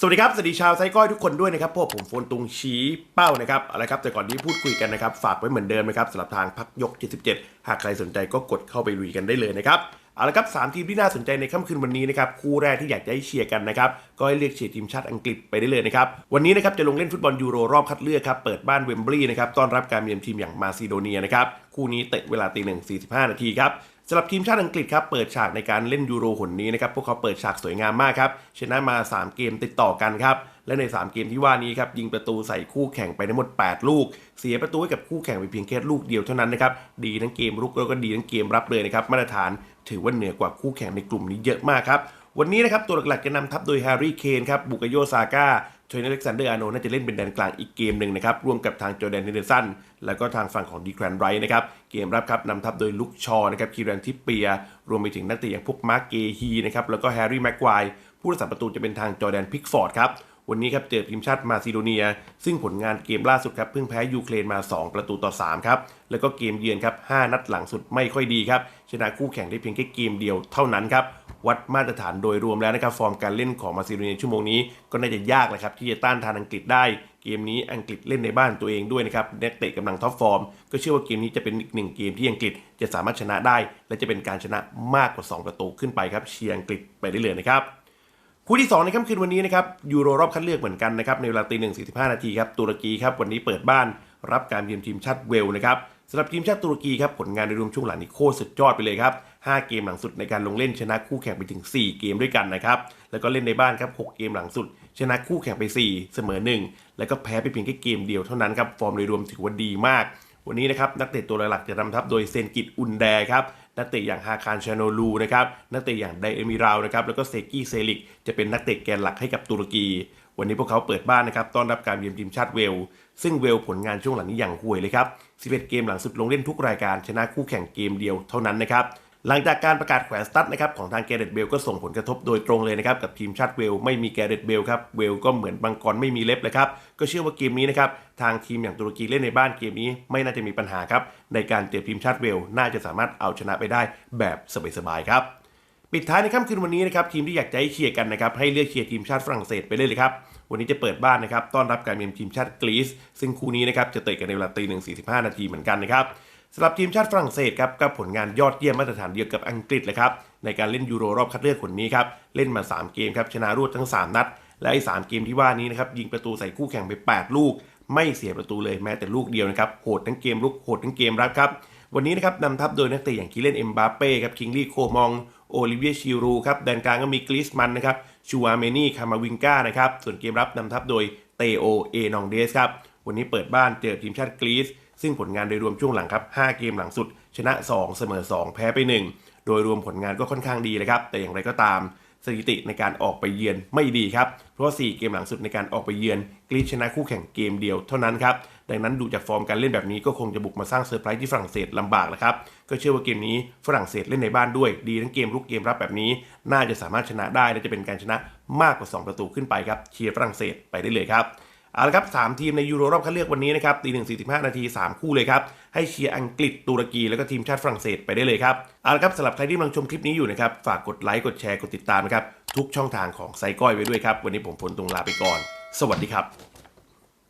สวัสดีครับ สวัสดีชาวไซก้อยทุกคนด้วยนะครับพวกผมโฟนตุงชี้เป้านะครับอาละครับ แต่ก่อนที่พูดคุยกันนะครับ ฝากไว้เหมือนเดิมนะครับสำหรับทางพักยก 77 หากใครสนใจก็กดเข้าไปลุยกันได้เลยนะครับเอาละครับสามทีมที่น่าสนใจในค่ำคืนวันนี้นะครับคู่แรกที่อยากจะให้เชียร์กันนะครับก็ให้เลือกเชียร์ทีมชาติอังกฤษไปได้เลยนะครับวันนี้นะครับจะลงเล่นฟุตบอลยูโรรอบคัดเลือกครับเปิดบ้านเวมบลีย์นะครับต้อนรับการเยือนทีมอย่างมาซิโดเนียนะครับคู่นี้เตะเวลาตีหนึ่งสี่สิบห้านาทีครับ สำหรับทีมชาติอังกฤษครับเปิดฉากในการเล่นยูโรหนนี้นะครับพวกเขาเปิดฉากสวยงามมากครับชนะมา 3 เกมติดต่อกันครับและใน 3 เกมที่ว่านี้ครับยิงประตูใส่คู่แข่งไปทั้งหมด 8 ลูก เสียประตูให้กับคู่แข่งไปเพียงแค่ลูกเดียวเท่านั้นนะครับดีทั้งเกมรุกแล้วก็ดีทั้งเกมรับเลยนะครับมาตรฐานถือว่าเหนือกว่าคู่แข่งในกลุ่มนี้เยอะมากครับวันนี้นะครับตัวหลักๆจะนำทัพโดยแฮร์รี่เคนครับบุกโยซาก้า โทนี่อเล็กซานเดอร์อาโนน่าจะเล่นเป็นแดนกลางอีกเกมหนึ่งนะครับร่วมกับทางจอแดนเฮนเดอร์สันแล้วก็ทางฝั่งของดีแกรนไรท์นะครับเกมรับครับนำทัพโดยลุกชอนะครับคีรันทิปเปีย รวมไปถึงนักเตะอย่างพวกมาร์กเกฮีนะครับแล้วก็แฮร์รี่แม็กควายผู้รักษาประตูจะเป็นทางจอแดนพิกฟอร์ดครับวันนี้ครับเจอทีมชาติมาซิโดเนีย ซึ่งผลงานเกมล่าสุดครับเพิ่งแพ้ยูเครนมา 2 ประตูต่อ 3 ครับ แล้วก็เกมเยือนครับ 5 นัดหลังสุดไม่ค่อยดีครับ ชนะคู่แข่งได้เพียงแค่เกมเดียวเท่านั้นครับ วัดมาตรฐานโดยรวมแล้วนะครับ ฟอร์มการเล่นของมาซิโดเนียชั่วโมงนี้ก็น่าจะยากเลครับที่จะต้านทานอังกฤษได้ เกมนี้อังกฤษเล่นในบ้านตัวเองด้วยนะครับนักเตะกำลังท็อปฟอร์ม ก็เชื่อว่าเกมนี้จะเป็นอีกหนึ่งเกมที่อังกฤษจะสามารถชนะได้ และจะเป็นการชนะมากกว่า 2 ประตูขึ้นไปครับเชียร์อังกฤษไปได้เลยนะครับคู่ที่ 2 ในค่ำคืนวันนี้นะครับยูโรรอบคัดเลือกเหมือนกันนะครับในเวลาตีหนึ่งสี่สิบห้านาทีครับตุรกีครับวันนี้เปิดบ้านรับการเยือนทีมชาติเวลนะครับสำหรับทีมชาติตุรกีครับผลงานในรวมช่วงหลังนี่โคตรสุดยอดไปเลยครับ 5 เกมหลังสุดในการลงเล่นชนะคู่แข่งไปถึง 4 เกมด้วยกันนะครับ แล้วก็เล่นในบ้านครับ 6 เกมหลังสุด ชนะคู่แข่งไป 4 เสมอ 1 แล้วก็แพ้ไปเพียงแค่เกมเดียวเท่านั้นครับ ฟอร์มโดยรวมถือว่าดีมาก วันนี้นะครับนักเตะตัวหลักจะนำทัพโดยเซนกิตอุนแดครับนักเตะอย่างฮาคารชานลูนะครับนักเตะอย่างไดเอมิราวนะครับแล้วก็เซกี้เซลิกจะเป็นนักเตะแกนหลักให้กับตุรกี วันนี้พวกเขาเปิดบ้านนะครับต้อนรับการเยือนทีมชาติเวล ซึ่งเวลผลงานช่วงหลังนี้อย่างห่วยเลยครับ11 เกมหลังสุดลงเล่นทุกรายการชนะคู่แข่งเกมเดียวเท่านั้นนะครับ หลังจากการประกาศแขวนสตั๊ดนะครับของทางแกเรตเบลก็ส่งผลกระทบโดยตรงเลยนะครับกับทีมชาติเวลไม่มีแกเรตเบลครับเวลก็เหมือนบังกรไม่มีเล็บเลยครับก็เชื่อว่าเกมนี้นะครับทางทีมอย่างตุรกีเล่นในบ้านเกมนี้ไม่น่าจะมีปัญหาครับในการเจอทีมชาติเวลน่าจะสามารถเอาชนะไปได้แบบสบายๆครับปิดท้ายในค่ำคืนวันนี้นะครับทีมที่อยากจะให้เชียร์กันนะครับให้เลือกเชียร์ทีมชาติฝรั่งเศสไปเลยเลยครับวันนี้จะเปิดบ้านนะครับต้อนรับการเยือนทีมชาติกรีซซึ่งคู่นี้นะครับจะเตะกันในเวลาตีหนึ่งสี่สิบห้านาทีเหมือนกันนะครับ สำหรับทีมชาติฝรั่งเศสครับก็ผลงานยอดเยี่ยมมาตรฐานเดียวกับอังกฤษเลยครับในการเล่นยูโรรอบคัดเลือกคนนี้ครับเล่นมา 3 เกมครับชนะรวดทั้ง 3 นัด และไอ้สามเกมที่ว่านี้นะครับยิงประตูใส่คู่แข่งไป 8 ลูก ไม่เสียประตูเลยแม้แต่ลูกเดียวนะครับโหดทั้งเกมลุกโหดทั้งเกมรับครับวันนี้นะครับนำทัพโดยนักเตะอย่างคิเลนเอ็มบาเป้ครับคิงลี่โคมองโอลิเวียชิรูครับแดนกลางก็มีกริสมันนะครับชูอาเมนี่คามาวิงกานะครับส่วนเกมรับนำทัพโดยเตโอเอนองเดสครับ วันนี้เปิดบ้านเจอทีมชาติกรีซซึ่งผลงานโดยรวมช่วงหลังครับ 5 เกมหลังสุด ชนะ 2 เสมอ 2 แพ้ไป 1 โดยรวมผลงานก็ค่อนข้างดีเลยครับ แต่อย่างไรก็ตามสถิติในการออกไปเยือนไม่ดีครับ เพราะว่า4เกมหลังสุดในการออกไปเยือนกรีซชนะคู่แข่งเกมเดียวเท่านั้นครับ ดังนั้นดูจากฟอร์มการเล่นแบบนี้ก็คงจะบุกมาสร้างเซอร์ไพรส์ที่ฝรั่งเศสลำบากแล้วครับ ก็เชื่อว่าเกมนี้ฝรั่งเศสเล่นในบ้านด้วย ดีทั้งเกมรุกเกมรับแบบนี้ น่าจะสามารถชนะได้และจะเป็นการชนะมากกว่า 2 ประตูขึ้นไปครับ เชียร์ฝรั่งเศสไปได้เลยครับ เอาละครับสามทีมในยูโรรอบคัดเลือกวันนี้นะครับตีหนึ่งสี่สิบห้านาทีสามคู่เลยครับ ให้เชียร์อังกฤษตุรกี แล้วก็ทีมชาติฝรั่งเศสไปได้เลยครับเอาละครับสำหรับใครที่กำลังชมคลิปนี้อยู่นะครับ ฝากกดไลค์กดแชร์กดติดตามนะครับทุกช่องทางของไซก้อยไว้ด้วยครับ วันนี้ผมพลตรงลาไปก่อน สวัสดีครับ